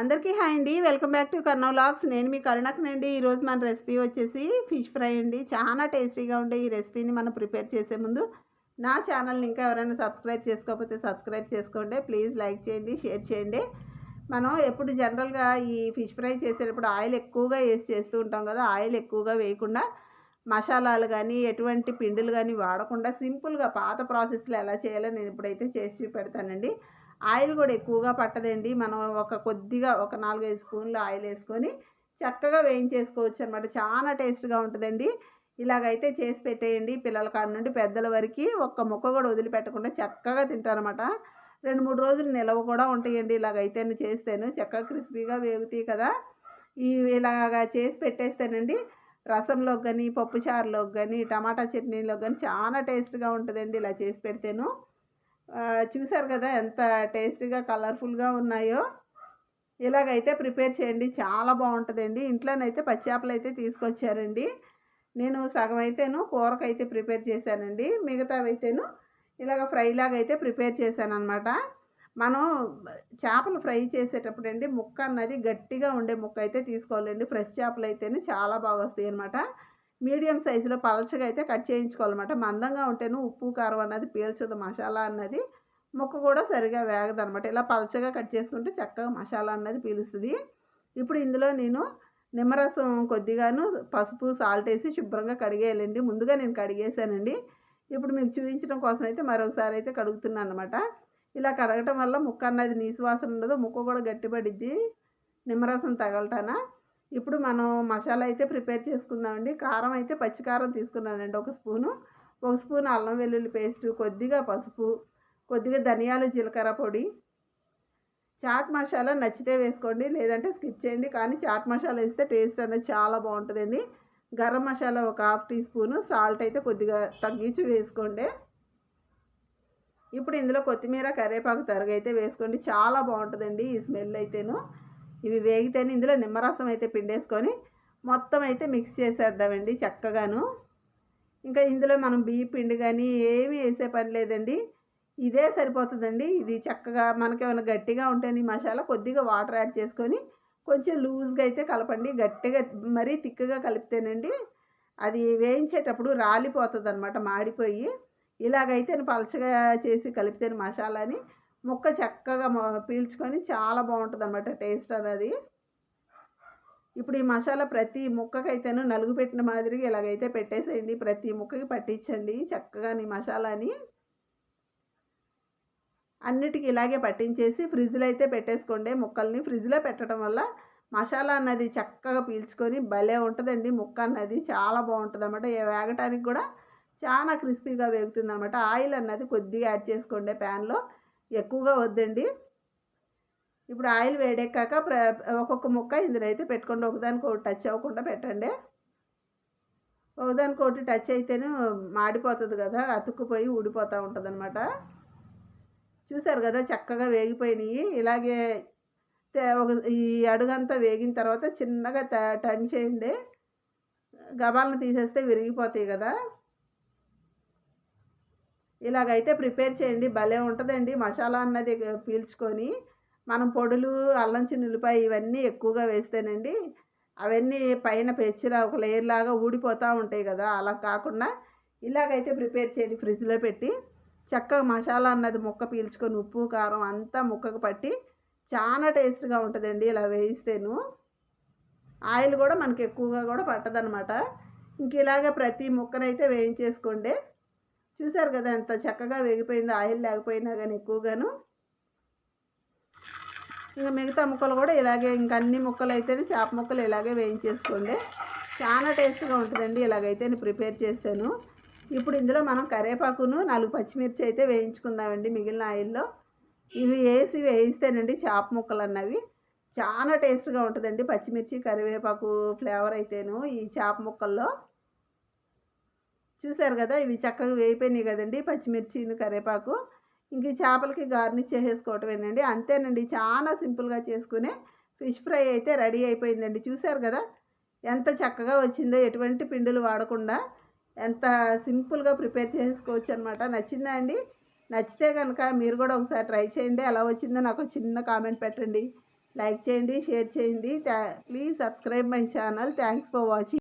అందరికీ హాయ్ అండి. Welcome back to Karna vlogs నేను మీ కరుణకునండి ఈరోజు మన రెసిపీ వచ్చేసి ఫిష్ ఫ్రై అండి. చాలా టేస్టీగా ఉండే ఈ రెసిపీని మనం ప్రిపేర్ చేసే ముందు నా ఛానల్ని ఇంకా ఎవరైనా సబ్స్క్రైబ్ చేసుకోకపోతే సబ్స్క్రైబ్ చేసుకోండి. ప్లీజ్ లైక్ చేయండి షేర్ చేయండి. మనం ఎప్పుడు జనరల్గా ఈ ఫిష్ ఫ్రై చేసేటప్పుడు ఆయిల్ ఎక్కువగా వేసి చేస్తూ ఉంటాం కదా ఆయిల్ ఎక్కువగా వేయకుండా మసాలాలు కానీ ఎటువంటి పిండిలు కానీ వాడకుండా సింపుల్గా పాత ప్రాసెస్లో ఎలా చేయాలో నేను ఇప్పుడైతే చేసి పెడతానండి ఆయిల్ కూడా ఎక్కువగా పట్టదండి. మనం ఒక కొద్దిగా ఒక నాలుగైదు స్పూన్లు ఆయిల్ వేసుకొని చక్కగా వేయించేసుకోవచ్చు అనమాట చాలా టేస్ట్గా ఉంటుందండి. ఇలాగైతే చేసి పెట్టేయండి. పిల్లల కాడ నుండి పెద్దల వరకు ఒక్క ముక్క కూడా వదిలిపెట్టకుండా చక్కగా తింటారనమాట రెండు మూడు రోజులు నిలవ కూడా ఉంటాయండి. ఇలాగైతే చేస్తాను. చక్కగా క్రిస్పీగా వేగుతాయి కదా. ఈ ఇలాగా చేసి పెట్టేస్తానండి రసంలోకి కానీ పప్పుచారులోకి కానీ టమాటా చట్నీలోకి కానీ చాలా టేస్ట్గా ఉంటుందండి ఇలా చేసి పెడితేను. చూసారు కదా ఎంత టేస్టీగా కలర్ఫుల్గా ఉన్నాయో. ఇలాగైతే ప్రిపేర్ చేయండి. చాలా బాగుంటుందండి. ఇంట్లోనైతే పచ్చాపలు అయితే తీసుకొచ్చారండి. నేను సగం అయితేను కూరకైతే ప్రిపేర్ చేశానండి. మిగతావి అయితేను ఇలాగ ఫ్రైలాగా అయితే ప్రిపేర్ చేశాను అనమాట మనం చేపలు ఫ్రై చేసేటప్పుడు అండి ముక్క అన్నది గట్టిగా ఉండే ముక్క అయితే తీసుకోవాలండి. ఫ్రెష్ చేపలు అయితేనే చాలా బాగా వస్తాయి అనమాట మీడియం సైజులో పలచగా అయితే కట్ చేయించుకోవాలన్నమాట. మందంగా ఉంటేనే ఉప్పు కారం అన్నది పీల్చదు మసాలా అన్నది ముక్క కూడా సరిగా వేగదు అనమాట ఇలా పలచగా కట్ చేసుకుంటే చక్కగా మసాలా అన్నది పీలుస్తుంది. ఇప్పుడు ఇందులో నేను నిమ్మరసం కొద్దిగాను పసుపు సాల్ట్ వేసి శుభ్రంగా కడిగేయాలండి. ముందుగా నేను కడిగేసానండి ఇప్పుడు మీకు చూపించడం కోసం అయితే మరొకసారి అయితే కడుగుతున్నాను అనమాట ఇలా కడగటం వల్ల ముక్క అన్నది నీసు వాసన ఉండదు ముక్క కూడా గట్టిపడిద్ది. నిమ్మరసం తగలటానా ఇప్పుడు మనం మసాలా అయితే ప్రిపేర్ చేసుకుందామండి. కారం అయితే పచ్చి కారం తీసుకున్నానండి ఒక స్పూను. ఒక స్పూన్ అల్లం వెల్లుల్లి పేస్ట్ కొద్దిగా పసుపు కొద్దిగా ధనియాలు జీలకర్ర పొడి. చాట్ మసాలా నచ్చితే వేసుకోండి లేదంటే స్కిప్ చేయండి. కానీ చాట్ మసాలా వేస్తే టేస్ట్ అనేది చాలా బాగుంటుందండి. గరం మసాలా ఒక హాఫ్ టీ స్పూను. సాల్ట్ అయితే కొద్దిగా తగ్గించి వేసుకోండి. ఇప్పుడు ఇందులో కొత్తిమీర కరివేపాకు తరగైతే అయితే వేసుకోండి. చాలా బాగుంటుందండి ఈ స్మెల్ అయితేను. ఇవి వేగితేనే ఇందులో నిమ్మరసం అయితే పిండేసుకొని మొత్తం అయితే మిక్స్ చేసేద్దామండి చక్కగాను. ఇంకా ఇందులో మనం బియ్య పిండి కానీ ఏమీ వేసే పని లేదండి. ఇదే సరిపోతుందండి. ఇది చక్కగా మనకేమైనా గట్టిగా ఉంటేనే మసాలా కొద్దిగా వాటర్ యాడ్ చేసుకొని కొంచెం లూజ్గా అయితే కలపండి. గట్టిగా మరీ తిక్కగా కలిపితేనండి అది వేయించేటప్పుడు రాలిపోతుంది అనమాట మాడిపోయి. ఇలాగైతే పలచగా చేసి కలిపితే మసాలాని ముక్క చక్కగా పీల్చుకొని చాలా బాగుంటుంది అనమాట టేస్ట్ అనేది. ఇప్పుడు ఈ మసాలా ప్రతి ముక్కకైతేను నలుగు పెట్టిన మాదిరిగా ఇలాగైతే పెట్టేసేయండి. ప్రతి ముక్కకి పట్టించండి చక్కగా నీ మసాలాని. అన్నిటికీ ఇలాగే పట్టించేసి ఫ్రిడ్జ్లో అయితే పెట్టేసుకోండి. ముక్కల్ని ఫ్రిడ్జ్లో పెట్టడం వల్ల మసాలా అన్నది చక్కగా పీల్చుకొని భలే ఉంటుందండి ముక్క అన్నది. చాలా బాగుంటుంది అనమాట వేగటానికి కూడా చాలా క్రిస్పీగా వేగుతుంది అనమాట ఆయిల్ అన్నది కొద్దిగా యాడ్ చేసుకోండి ప్యాన్లో. ఎక్కువగా వద్దండి. ఇప్పుడు ఆయిల్ వేడెక్కాక ప్ర ఒక్కొక్క ముక్క ఇందులో అయితే పెట్టుకోండి. ఒకదానికి ఒకటి టచ్ అవ్వకుండా పెట్టండి. ఒకదానికి ఒకటి టచ్ అయితేనే మాడిపోతుంది కదా అతుక్కుపోయి ఊడిపోతూ ఉంటుంది అనమాట చూసారు కదా చక్కగా వేగిపోయినాయి. ఇలాగే ఒక ఈ అడుగంతా వేగిన తర్వాత చిన్నగా ట- టర్న్ చేయండి. గబాలను తీసేస్తే విరిగిపోతాయి కదా. ఇలాగైతే ప్రిపేర్ చేయండి భలే ఉంటుందండి. మసాలా అన్నది పీల్చుకొని మనం పొడులు అల్లం చిన్నులపై ఇవన్నీ ఎక్కువగా వేస్తేనండి అవన్నీ పైన పెచ్చిలా ఒక లేయర్ లాగా ఊడిపోతూ ఉంటాయి కదా అలా కాకుండా ఇలాగైతే ప్రిపేర్ చేయండి ఫ్రిడ్జ్లో పెట్టి. చక్కగా మసాలా అన్నది ముక్క పీల్చుకొని ఉప్పు కారం అంతా ముక్కకు పట్టి చాలా టేస్ట్గా ఉంటుందండి ఇలా వేయిస్తేను. ఆయిల్ కూడా మనకి ఎక్కువగా కూడా పట్టదనమాట ఇంక ఇలాగే ప్రతి ముక్కనైతే వేయించేసుకోండి. చూసారు కదా ఎంత చక్కగా వేగిపోయిందో ఆయిల్ లేకపోయినా కానీ ఎక్కువగాను. ఇంకా మిగతా ముక్కలు కూడా ఇలాగే ఇంకా అన్ని ముక్కలు అయితేనే చేప ముక్కలు ఇలాగే వేయించేసుకోండి. చాలా టేస్ట్గా ఉంటుందండి ఇలాగైతే నేను ప్రిపేర్ చేస్తాను ఇప్పుడు ఇందులో మనం కరివేపాకును నాలుగు పచ్చిమిర్చి అయితే వేయించుకుందామండి మిగిలిన ఆయిల్లో. ఇవి వేసి వేయిస్తేనండి చేప ముక్కలు అన్నవి. చాలా టేస్ట్గా ఉంటుందండి పచ్చిమిర్చి కరివేపాకు ఫ్లేవర్ అయితేను ఈ చేప ముక్కల్లో. చూసారు కదా ఇవి చక్కగా వేయిపోయినాయి కదండి పచ్చిమిర్చి కరివేపాకు ఇంక చేపలకి గార్నిష్ చేసేసుకోవటమేనండి అంతేనండి చాలా సింపుల్గా చేసుకునే ఫిష్ ఫ్రై అయితే రెడీ అయిపోయిందండి. చూసారు కదా ఎంత చక్కగా వచ్చిందో ఎటువంటి పిండులు వాడకుండా ఎంత సింపుల్గా ప్రిపేర్ చేసుకోవచ్చు అనమాట నచ్చిందా అండి? నచ్చితే కనుక మీరు కూడా ఒకసారి ట్రై చేయండి ఎలా వచ్చిందో నాకు చిన్న కామెంట్ పెట్టండి. లైక్ చేయండి షేర్ చేయండి please subscribe my channel. Thanks for watching.